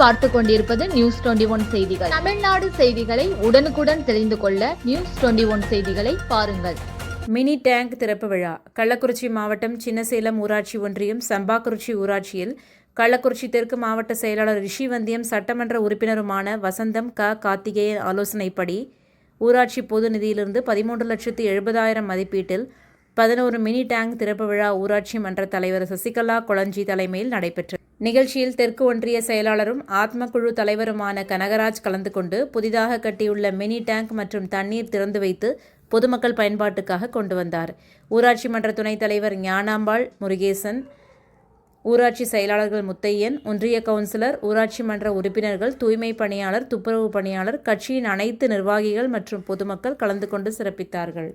பார்த்து கொண்டிருப்பது news twenty one செய்திகள். தமிழ்நாடு செய்திகளை உடனுக்குடன் தெரிந்து கொள்ள நியூஸ் டுவெண்டி ஒன் செய்திகளை பாருங்கள். மினி டேங்க் திறப்பு விழா. கள்ளக்குறிச்சி மாவட்டம் சின்னசேலம் ஊராட்சி ஒன்றியம் சம்பாக்குறிச்சி ஊராட்சியில் கள்ளக்குறிச்சி தெற்கு மாவட்ட செயலாளர் ரிஷிவந்தியம் சட்டமன்ற உறுப்பினருமான வசந்தம் க. கார்த்திகேயன் ஆலோசனைப்படி ஊராட்சி பொது நிதியிலிருந்து பதிமூன்று லட்சத்து எழுபதாயிரம் மதிப்பீட்டில் பதினோரு மினி டேங்க் திறப்பு விழா ஊராட்சி மன்ற தலைவர் சசிகலா கொளஞ்சி தலைமையில் நடைபெற்றது. நிகழ்ச்சியில் தெற்கு ஒன்றிய செயலாளரும் ஆத்ம குழு தலைவருமான கனகராஜ் கலந்து கொண்டு புதிதாக கட்டியுள்ள மினி டேங்க் மற்றும் தண்ணீர் திறந்து வைத்து பொதுமக்கள் பயன்பாட்டுக்காக கொண்டு வந்தார். ஊராட்சி மன்ற துணைத் தலைவர் ஞானாம்பாள் முருகேசன் ஊராட்சி செயலாளர்கள் முத்தையன் ஒன்றிய கவுன்சிலர் ஊராட்சி மன்ற உறுப்பினர்கள் தூய்மை பணியாளர் துப்புரவு பணியாளர் கட்சியின் அனைத்து நிர்வாகிகள் மற்றும் பொதுமக்கள் கலந்து கொண்டு சிறப்பித்தார்கள்.